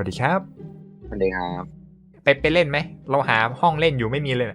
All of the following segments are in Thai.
วัสดีครับสวัสดีครับไปไปเล่นไหม เราหาห้องเล่นอยู่ไม่มีเลย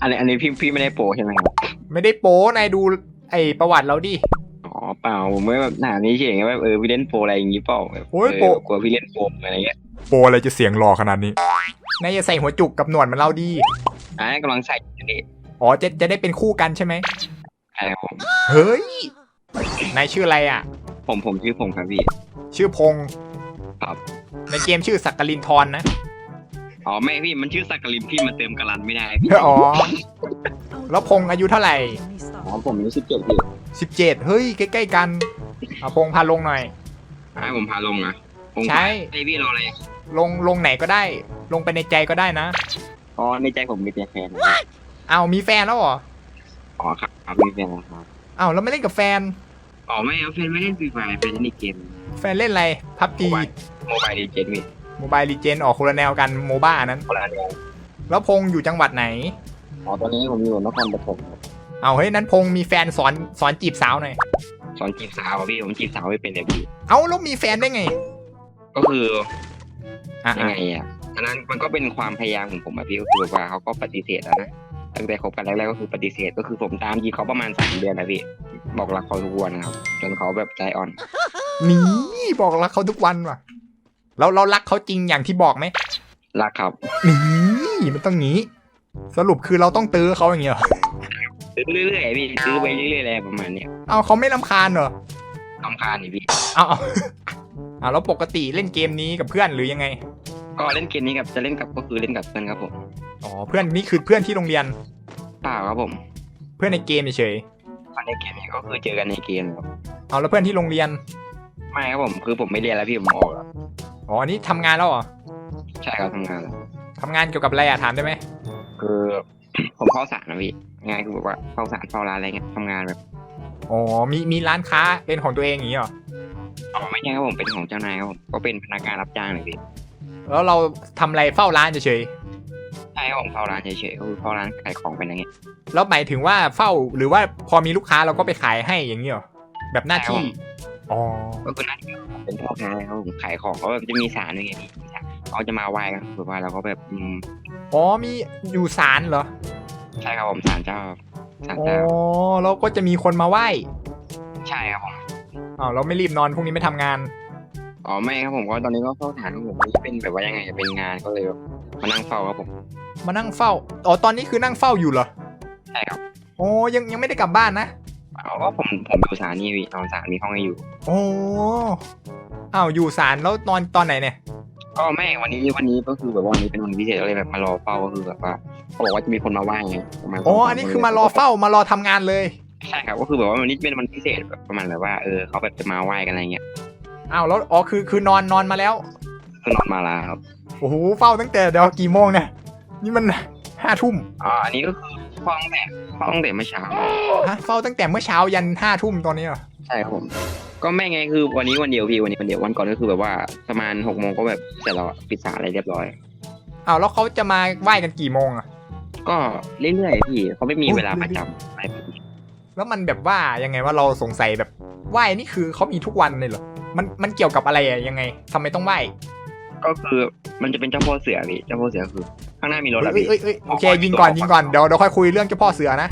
อันนี้อันนี้พี่พี่ไม่ได้โปรใช่ไหมครับไม่ได้โป้นายดูไอประวัติเราดิ อ๋อเปล่าผมไม่แบบหนานี้เฉยไงแบบเออพี่เล่นโปรอะไรอย่างงี้เปล่าแบบโอ้ยเโปรกลัวพี่เล่นโปรอะไรเงี้ยโป้อะไรจะเสียงหล่อขนาดนี้ นายจะใส่หัวจุกกับหนวดเหมันเราดีอ่ากำลังใส่อยู่นี่อ๋อจะจะได้เป็นคู่กันใช่ไหมใช่ครับผมเฮ้ย นายชื่ออะไรอะ ผมผมชื่อผมครับพี่ชื่อพงษ์ครับ ในเกมชื่อสักกลินทรนะ อ๋อไม่พี่มันชื่อสักกลินพี่มาเติมกะลันไม่ได้พี่อ๋อ แล้วพงษ์อายุเท่าไหร่อ๋อผมอายุสิบเจ็ดพี่สิบเจ็ดเฮ้ย ใกล้ ๆ กันเอาพงษ์พาลงหน่อย ให้ผมพาลงนะผมใช่ ไอพี่เราอะไรลงลงไหนก็ได้ ลงไปในใจก็ได้นะอ๋อในใจผมมีแต่แฟนเอามีแฟนแล้วเหรออ๋อครับครับมีแฟนนะครับเอาแล้วไม่เล่นกับแฟน อ๋อไม่เอาแฟนไม่เล่นฟรีไฟเป็นเล่นในเกมแฟนเล่นอะไรพับจีโมบายดีเจนพี่โมบายลีเจนออกคนละแนวกันโมบ้านั้น คนละเดียวแล้วพงษ์อยู่จังหวัดไหนอ๋อตอนนี้ผมอยู่นครปฐมครับเอาเฮ้ยนั้นพงษ์มีแฟนสอนสอนจีบสาวหน่อยสอนจีบสาวอะพี่ผมจีบสาวไม่เป็นเลยพี่เอาแล้วมีแฟนได้ไง ก็คืออะยังไงอะอันนั้นมันก็เป็นความพยายามของผมอะพี่ก็คือแบบว่าเขาก็ปฏิเสธแล้วนะตั้งแต่คบกันแรกๆก็คือปฏิเสธก็คือผมตามจีบเขาประมาณสามเดือนนะพี่ บอกรักเขาทุกวันนะครับจนเขาแบบใจอ่อนนี่บอกรักเขาทุกวันว่ะเราเรารักเขาจริงอย่างที่บอกไหมรักครับนี่มันต้องงี้ สรุปคือเราต้องตื้อเขาอย่างเงี้ยเหรอซื้อเรื่อยๆพี่ซื้อไปเรื่อยๆอะไรประมาณเนี้ยเอาเขาไม่ลำคาญเหรอทำคาญนี่พี่เอาเอาเอาแล้วปกติเล่นเกมนี้กับเพื่อนหรือยังไง ก็เล่นเกมนี้กับจะเล่นกับก็คือเล่นกับเพื่อนครับผมอ๋อเพื่อนนี่คือเพื่อนที่โรงเรียนเปล่าครับผม เพื่อนในเกมเฉย ตอนในเกมนี้ก็คือเจอกันในเกมครับๆเอาแล้วเพื่อนที่โรงเรียน ไม่ครับผมคือผมไม่เรียนแล้วพี่ผมออกแล้วอ๋ออันนี้ทำงานแล้วเหรอใช่ครับทำงานแล้วทำงานเกี่ยวกับอะไรอะถามได้ไหมคือ ผมเข้าสารนะพี่งานคือแบบว่าเข้าสารเข้าร้านอะไรเงี้ยทำงานแบบอ๋อมีมีร้านค้าเป็นของตัวเองอย่างงี้เหรออ๋อไม่ใช่ครับผมเป็นของเจ้านายครับผมก็เป็นพนักงานรับจ้างเลยพี่แล้วเราทำอะไรเฝ้าร้านเฉย ใช่ครับผมเข้าร้านเฉยๆก็คือเข้าร้านขายของเป็นอย่างเงี้ยๆแล้วหมายถึงว่าเฝ้าหรือว่าพอมีลูกค้าเราก็ไปขายให้อย่างงี้เหรอแบบหน้าที่อ๋อก็คือหน้าที่ผมเป็นพ่อค้าครับผมขายของเขาแบบจะมีสารด้วยไงพี่มีสารเขาจะมาไหว้กันแบบว่าเราก็แบบอืมอ๋อมีอยู่ศาลเหรอใช่ครับผมสารเจ้าสารอ๋อเจ้าแล้วก็จะมีคนมาไหว้ใช่ครับผมอ้าวเราไม่รีบนอนพรุ่งนี้ไม่ทำงานอ๋อไม่ครับผมก็ตอนนี้ก็เข้าฐานครับผมนี่เป็นแบบว่ายังไงเป็นงานก็เลยแบบ มานั่งเฝ้าครับผม มานั่งเฝ้า อ๋อ ตอนนี้คือนั่งเฝ้าอยู่เหรอ ใช่ครับ โอ้ยังยังไม่ได้กลับบ้านนะอ๋อก็ผมผมอยู่สถานีพี่นอนสถานีห้องให้อยู่ โอ้อ้าวอยู่ศาลแล้วนอนตอนไหนเนี่ย ก็ไม่วันนี้วันนี้ก็คือแบบว่าวันนี้เป็นวันพิเศษก็เลยแบบมารอเฝ้าก็คือแบบว่าเขาบอกว่าจะมีคนมาไหว้ไงประมาณอ๋อสงสอันนี้คือมารอเฝ้ามารอทำงานเลยใช่ครับก็คือแบบว่าวันนี้เป็นวันพิเศษแบบประมาณแบบว่าเออเขาแบบจะมาไหว้กันอะไรเงี้ยอ้าวแล้วอ๋อคือคือนอนนอนมาแล้วคือนอนมาลาครับ โอ้โหเฝ้าตั้งแต่เดี๋ยวกี่โมงเนี่ยนี่มันห้าทุ่มอ๋ออันนี้ก็คือเฝ้าตั้งแต่เฝ้าตั้งแต่เมื่อเช้าฮะเฝ้าตั้งแต่เมื่อเช้ายันห้าทุ่มตอนนี้เหรอใช่ครับผม ก็ไม่ไงคือวันนี้วันเดียวพี่วันนี้วันเดียววันก่อนก็คือแบบว่าประมาณหกโมงก็แบบเสร็จแล้วอะปิดสาอะไรเรียบร้อยอ้าวแล้วเขาจะมาไหว้กันกี่โมงอะก็เรื่อยๆพี่เขาไม่มีโอ้ยเวลาประจำอะไรแบบนี้แล้วมันแบบว่ายังไงว่าเราสงสัยแบบไหว้นี่คือเขามีทุกวันเลยเหรอมันมันเกี่ยวกับอะไรอะยังไงทำไมต้องไหว้ ก็คือมันจะเป็นเจ้าพ่อเสือพี่เจ้าพ่อเสือคือ ข้างหน้ามีรถอะเอ้ยพี่เอ้ยเอ้ยโอเคยิงก่อนยิงก่อนเดี๋ยวเดี๋ยวค่อยคุยเรื่องเจ้าพ่อเสือนะ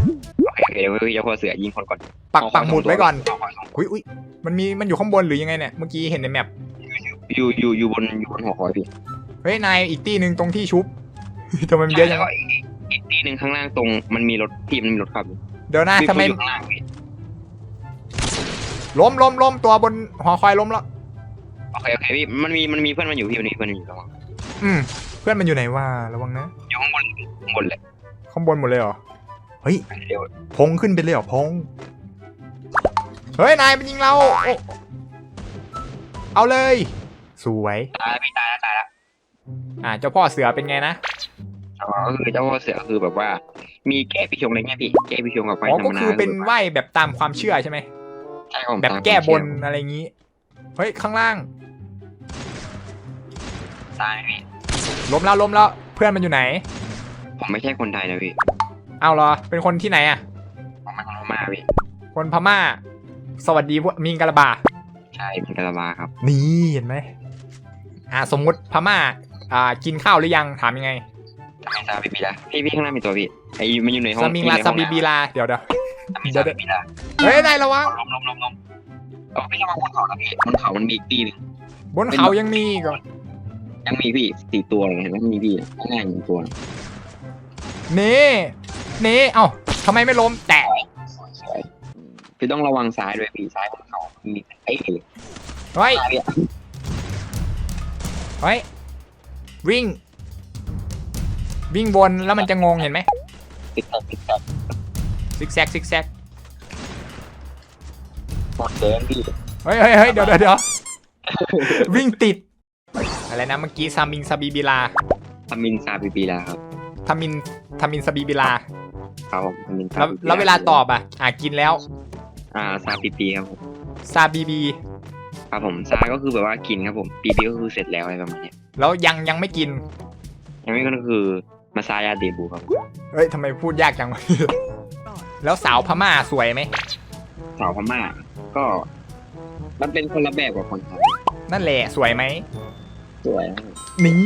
โอเคเดี๋ยวเจ้าพ่อเสือยิงคนก่อนปักปักหมุดไว้ก่อนเาขงอุ้ยอุ้ยมันมีมันอยู่ข้างบนหรือยังไงเนี่ยเมื่อกี้เห็นในแมปอยู่อยู่อยู่บนอยู่บนหัวคอยพี่เฮ้ยนายอีกตีหนึ่งตรงที่ชุบทำไมมันเยอะจังแล้วก็อีกอีกที่หนึ่งข้างล่างตรงมันมีรถพี่มันมีรถขับอยู่เดี๋ยวนะพี่ทำไมอยู่ข้างล่างพี่ล้มล้มล้มตัวบนหอคอยล้มแล้ว โอเคโอเคพี่มันมีมันมีเพื่อนมันอยู่พี่มันมีเพื่อนมันอยู่ระวังอืมเพื่อนมันอยู่ไหนวะระวังนะอยู่ข้างบนข้างบนเลยข้างบนหมดเลยเหรอเฮ้ยเดี๋ยวพงขึ้นไปเลยเหรอพงเฮ้ยนายมันยิงเราโอ้เอาเลย สวยตายแล้วพี่ตายแล้วตายแล้วอ่าเจ้าพ่อเสือเป็นไงนะอ๋อก็คือเจ้าพ่อเสือคือแบบว่า มีแก้ปีชงอะไรเงี้ยพี่แก้ปีชงกับไฟอ๋อธรก็รมดาคือเป็นไหวแบบตามความเชื่อใช่ไหมใช่ครับผมแบบตามแก้บนเชื่ออะไรอย่างนี้ เฮ้ย ข้างล่าง ตายไหมพี่ล้มแล้วล้มแล้ว เพื่อนมันอยู่ไหน ผมไม่ใช่คนไทยนะพี่เอาเหรอ เป็นคนที่ไหนอะผมเป็นคนพม่าพี่คนพม่า สวัสดีพวกมิงกะลาบา ใช่เป็นกะลาบาครับ นี่เห็นไหม อ่า สมมุติพม่า อ่า กินข้าวหรือยัง ถามยังไงไม่ทราบพี่ปีละพี่พี่ข้างหน้ามีตัวพี่ไอ้มันอยู่ในห้องซามิงลาอยู่ในซาห้องบิบีลา เดี๋ยวเดี๋ยวมีซาบิบีลาเฮ้ยนายระวัง ล้มล้มล้มล้ม เอาพี่ระวังบนเขานะพี่บนเขามันมีอีกตีหนึงบนเขายังมีอีกเหรอยังมีพี่สี่ตัวเลยเห็นไหมมันมีพี่ข้างหน้าหนึ่งตัวนี่นี่เอ้าทำไมไม่ล้มแตะสวยพี่ต้องระวังซ้ายด้วยพี่ซ้ายบนเขามีไอ้เลยเฮ้ยซ้ายพี่เฮ้ยวิ่ง วิ่งบนแล้วมันจะงงเห็นไหมติดตัดติดตัด ซิกแซกซิกแซกหม ดเดินพี่เฮ้ยเฮ้ยเฮ้ยเดี๋ยวเดี๋ยวเดี๋ยววิ่งติด อะไรนะเมื่อกี้ซามิงซาบิบิลาทามินซาบิบีลาครับทามินทามินซาบิบิลาครับผมทามินซาแล้วบิบีแล้วเวลาตอบอะอะกินแล้วอ่าซาปิปีครับผมซาบีบี ครับผมซาก็คือแบบว่ากินครับผมปีปีก็คือเสร็จแล้วอะไรประมาณเนี้ยแล้วยังยังไม่กิน ยังไม่ก็คือมาซายาเดบูครับผมเฮ้ยทำไมพูดยากจังวะ แล้วสาวพม่าสวยไหมสาวพม่า ก็ มันเป็นคนละแบบกับคนไทยนั่นแหละสวยไหมสวยครับผมนี่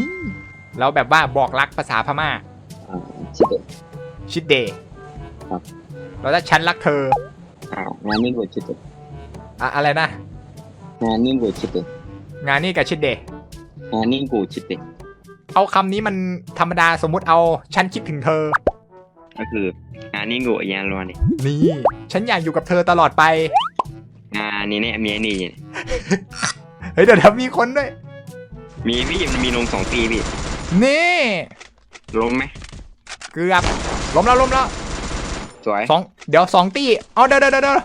แล้วแบบว่าบอกรักภาษาพม่า อ่าชิเดะ ชิดเดย์ครับแล้วถ้าฉันรักเธออ่างานนิ่งกว่าชิเดะอะอะไรนะ งานนิ่งกว่าชิเดะงานนี่กับชิดเดย์งานนิ่งกูชิเดะเอาคำนี้มันธรรมดาสมมุติเอาฉันคิดถึงเธอ ก็คืองานนิ่งกูยานรวนนี่นี่ ฉันอยากอยู่กับเธอตลอดไป งานนี้เนี่ยมีไอ้นี่เฮ้ยเดี๋ยวเดี๋ยวมีคนด้วย มีพี่มันมีลงสองปีพี่นี่ลงไหมเกือบล้มแล้วล้มแล้วสวยสองเดี๋ยวสองตีเอาเดี๋ยวเดี๋ยวเดี๋ยว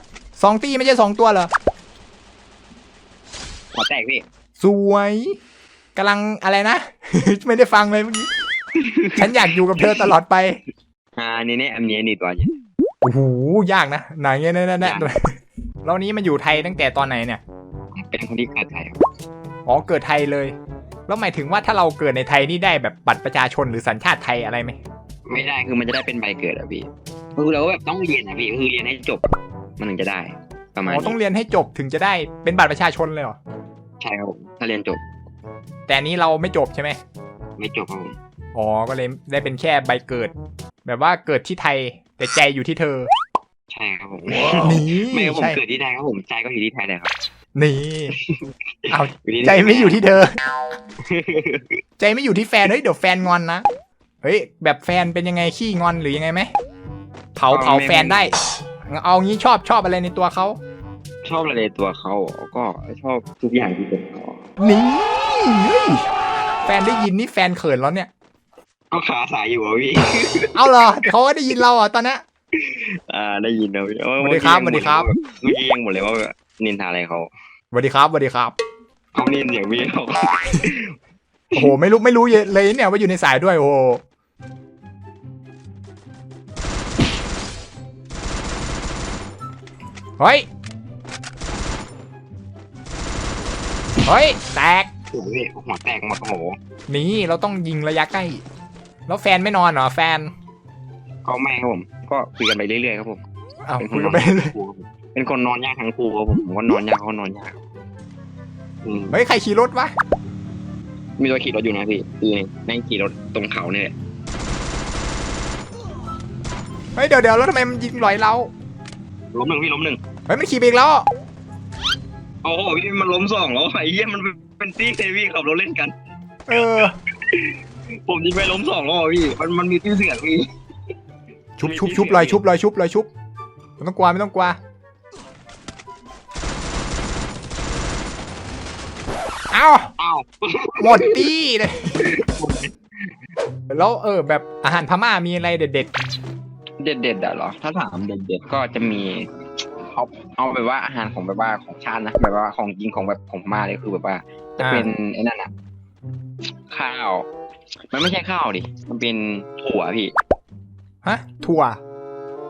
สองตีไม่ใช่สองตัวเหรอหัวแตกพี่สวยกำลังอะไรนะ ไม่ได้ฟังเลยเมื่อกี้ฉันอยากอยู่กับเธอตลอดไปงานนี้เนี่ยมีไอ้นี่ตัวนี้โอ้โหยากนะไหนเนี่ยเนี่ยเนี่ย แล้วนี้มันอยู่ไทยตั้งแต่ตอนไหนเนี่ย เป็นคนที่ขาดใจครับอ๋อเกิดไทยเลย แล้วหมายถึงว่าถ้าเราเกิดในไทยนี่ได้แบบบัตรประชาชนหรือสัญชาติไทยอะไรไหมไม่ได้คือมันจะได้เป็นใบเกิดอะพี่คือเราก็แบบต้องเรียนอะพี่คือเรียนให้จบ มันถึงจะได้ ประมาณอ๋อต้องนี้เรียนให้จบถึงจะได้เป็นบัตรประชาชนเลยเหรอใช่ครับผมถ้าเรียนจบแต่อันนี้เราไม่จบใช่ไหมไม่จบครับผมอ๋อก็เลยได้เป็นแค่ใบเกิด แบบว่าเกิดที่ไทยแต่ใจอยู่ที่เธอ ใช่ครับผมนี่ไม่ครับผมใช่เกิดที่ไทยครับผมใจก็อยู่ที่ไทยเลยครับนี่เอาอยู่ที่ใจไม่อยู่ที่เธอ ใจไม่อยู่ที่แฟนเฮ้ยเดี๋ยวแฟนงอนนะเฮ้ยแบบแฟนเป็นยังไงขี้งอนหรือยังไงไหมเผาเผาแฟนได้ เอางี้ชอบชอบอะไรในตัวเขาชอบอะไรในตัวเขาก็ชอบทุกอย่างที่เป็นเขานี่เฮ้ยแฟนได้ยินนี่แฟนเขินแล้วเนี่ยก็ขาสายอยู่อะพี่ เอาเหรอเขาก็ได้ยินเราอะตอนนี้ อ่าได้ยินนะพี่เออสวัสดีครับสวัสดีครับ เมื่อกี้ยังหมดเลยว่านินทาอะไรเขาสวัสดีครับสวัสดีครับเขานินเสียงพี่เขาโอ้โหไม่รู้ไม่รู้เลยเนี่ยว่าอยู่ในสายด้วยโอ้โหเฮ้ยเฮ้ยแตกโอ้โหพี่หัวแตกหมดโอ้โหนี่เราต้องยิงระยะใกล้ แล้วแฟนไม่นอนเหรอแฟน ก็ไม่ครับผม ก็คุยกันไปเรื่อยๆครับผมอ้าวเป็นคคุนยนกัอนนไปยากเลยทั้งคู่ครับผมเป็นคนนอนยากทั้งคู่ครับผมผมก็นอนยากเขาก็นอนยากอืมเฮ้ยใครขี่รถวะมีตัวขี่รถอยู่นะพี่คือนั่งขี่รถตรงเขาเนี่ยเฮ้ยเดี๋ยวเดี๋ยวแล้วทำไมมันยิงลอยเราล้มหนึ่งพี่ล้มหนึ่งเฮ้ยมันขี่ไปอีกแล้วโอ้โหพี่มันล้มสองแล้วไอ้เหี้ยมันเป็นตี้เลยพี่ขับรถเล่นกัน เออผมยิงไปล้มสองแล้วอะพี่ มันมันมีตี้เสียงพี่ ชุบชุบชุบลอยชุบลอยชุบลอยชุบไม่ต้องกลัวไม่ต้องกลัวเอ้าอ้าวหมดตี้เลยแล้วเออแบบอาหารพม่ามีอะไรเด็ดเด็ดเด็ดๆอะเหรอ ถ้าถามเด็ดเด็ดๆก็จะมีเอาเอาแบบว่าอาหารของแบบว่าของชาตินะแบบว่าของจริงของแบบของมาเลยคือแบบว่า จะเป็นไอ้นั่นอะข้าว มันไม่ใช่ข้าวดิ มันเป็นถั่วพี่ๆ ฮะ ถั่ว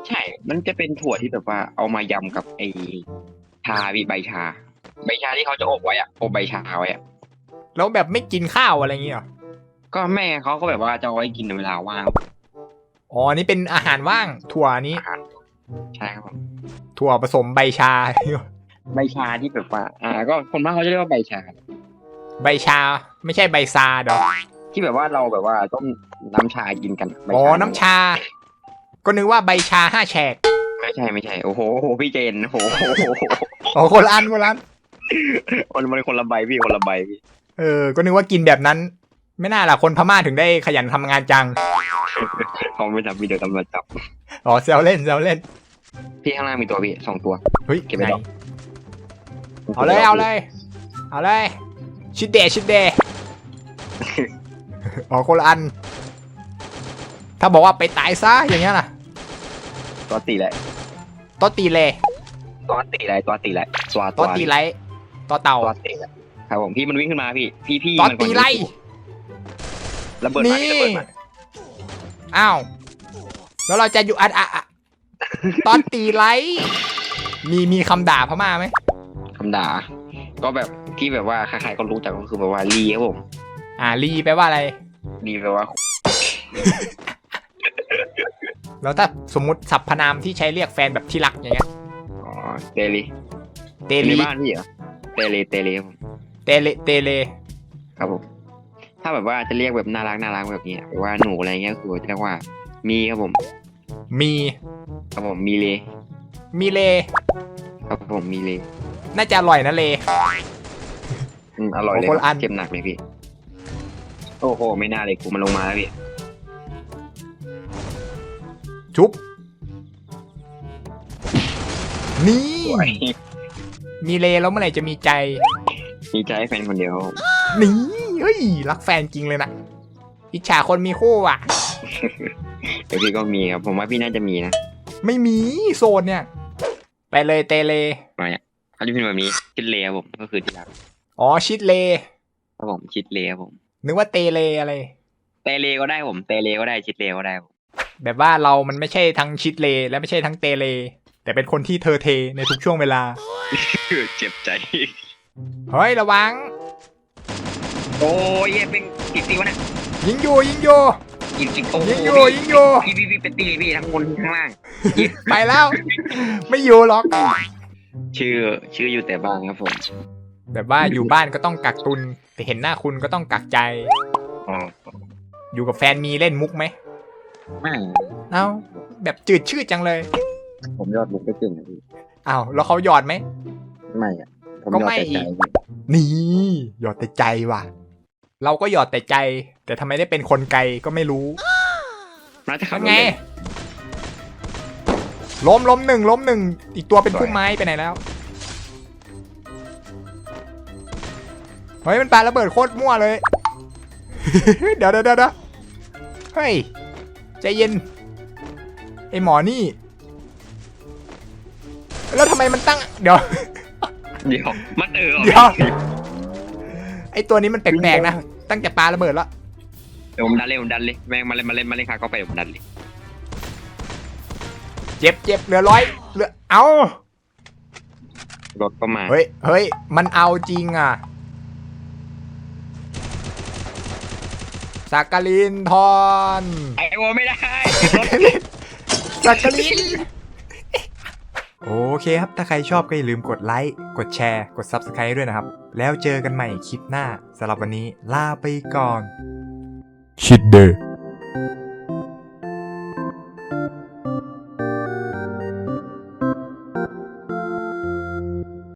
ใช่ มันจะเป็นถั่วที่แบบว่าเอามายำกับไอ้ชาพี่ใบชา ใบชาที่เขาจะอบไว้อะอบใบชาไว้อะแล้วแบบไม่กินข้าวอะไรอย่างเงี้ยเหรอก็แม่เขาก็แบบว่าจะเอาไว้กินในเวลาว่างอ๋ออันนี่เป็นอาหารว่างถั่วนี้ อาหารใช่ครับผมถั่วผสมใบชา ใบชาที่แบบว่า อ่า ก็คนมากเขาจะเรียกว่าใบชา ใบชาไม่ใช่ใบซาดอกที่แบบว่าเราแบบว่าต้มน้ำชากินกันใบอ๋อชาน้ำชา ก็นึกว่าใบชาห้าแฉก ไม่ใช่ไม่ใช่ โอ้โหพี่เจนโอ้โหอ๋อคนละอันคนละอันคนมันคนละใบพี่คนละใบพี่เออ ก็นึกว่ากินแบบนั้น ไม่น่าล่ะคนพม่าถึงได้ขยันทำงานจัง เขาไม่ทำวิดีโอตำรวจจับอ๋อแซวเล่นแซวเล่น พี่ข้างล่างมีตัวพี่สองตัว เฮ้ยเก็บไว้ไหนดอกเอาเลยเอาเลย เอาเลย ชิดเดชิดเดอ๋อคนละอัน ถ้าบอกว่าไปตายซะอย่างเงี้ยล่ะ ตัวตีแหละตัวตีเลตัวตีแหละตัวตีแหละตัวตัวตีไรตัวเต่าตัวตีแหละครับผมพี่มันวิ่งขึ้นมาพี่ พี่พี่ตัวมันก่อนตีไรระเบิดมาพี่ระเบิดมาอ้าวแล้วเราจะอยู่อัดอะอะตอนตีไรมีมีคำด่าพม่าไหมคำด่า ก็แบบที่แบบว่าใครๆก็รู้จักก็คือแบบว่าลีครับผมอ่าลีแปลว่าอะไรลีแปลว่า แล้วถ้าสมมติสรรพนามที่ใช้เรียกแฟนแบบที่รักอย่างเงี้ยอ๋อเตลีเตในลีบ้านพี่เหรอเตลีเตลีครับผมเตเลเตเลครับผมถ้าแบบว่าจะเรียกแบบน่ารักน่ารักแบบนี้แบบว่าหนูอะไรเงี้ยคือจะเรียกว่ามีครับผมมีครับผมมีเลมีเล ครับผมมีเลน่าจะอร่อยนะเล อืมอร่อยเลยโอ้คนละอัน เจ็บหนักเลยพี่ โอ้โหไม่น่าเลยกูมันลงมาแล้วพี่ ชุบ นี่สวยมีเลแล้วเมื่อไหร่จะมีใจ มีใจให้แฟนคนเดียว นี่เฮ้ย รักแฟนจริงเลยนะ อิจฉาคนมีคู่อะ เดี๋ยวพี่ก็มีครับ ผมว่าพี่น่าจะมีนะ ไม่มีโซนเนี่ย ไปเลยเตเลมาเนี่ยเขาจะพิมพ์แบบนี้ชิดเลครับผมก็คือที่รักอ๋อชิดเลครับผมชิดเลครับผม นึกว่าเตเลอะไร เตเลก็ได้ผม เตเลก็ได้ชิดเลก็ได้ผม แบบว่าเรามันไม่ใช่ทั้งชิดเล และไม่ใช่ทั้งเตเล แต่เป็นคนที่เธอเทในทุกช่วงเวลา เจ็บใจ เฮ้ยระวัง โอ้ยเหี้ยเป็นกี่ตีวะเนี่ยยิงอยู่ยิงอยู่กินกินโอ้โหยิงอยู่ยิงอยู่ พี่พี่พี่เป็นตีพี่ทั้งบนทั้งล่างไปแล้ว ไม่อยู่หรอก ชื่อชื่ออยู่แต่บ้านครับผมแบบว่าอยู่บ้านก็ต้องกักตุน แต่เห็นหน้าคุณก็ต้องกักใจ อ๋ออยู่กับแฟนมีเล่นมุกไหม ไม่เอ้าแบบจืดชืดจังเลย ผมยอดลุกไม่เก่งนะพี่อ้าวแล้วเขาหยอดไหม ไม่อะผมก็ยอดไม่แต่อีใจกพี่นี่หยอดแต่ใจว่ะ เราก็หยอดแต่ใจ แต่ทำไมได้เป็นคนไกลก็ไม่รู้น่าจะขับทำรถไง เลยล้มล้มหนึ่งล้มหนึ่งอีกตัวเป็นพุ่มไม้ไปไหนแล้ว เฮ้ยมันปาระเบิดโคตรมั่วเลย เดี๋ยวเดี๋ยวเดี๋ยวเดี๋ยวเฮ้ย ใจเย็น ไอหมอนี่ แล้วทำไมมันตั้ง เดี๋ยว เดี๋ยวมันเออเดี๋ยว ไอตัวนี้มันแปลกๆนะ ตั้งแต่ปาระเบิดแล้วเดี๋ยวผมดันเลยผมดันเลยแม่งมาเล่นมาเล่นมาเล่นคาก็ไปเดี๋ยวผมดันเลยเจ็บเจ็บเหลือร้อยเหลือเอารถก็มา เฮ้ยเฮ้ยมันเอาจริงอะ สักกลินทอนไอ้โอไม่ได้สักกลินโอเคครับ ถ้าใครชอบก็อย่าลืมกดไลค์ กดแชร์ กด Subscribe ด้วยนะครับ แล้วเจอกันใหม่คลิปหน้าสำหรับวันนี้ลาไปก่อน ชิดเด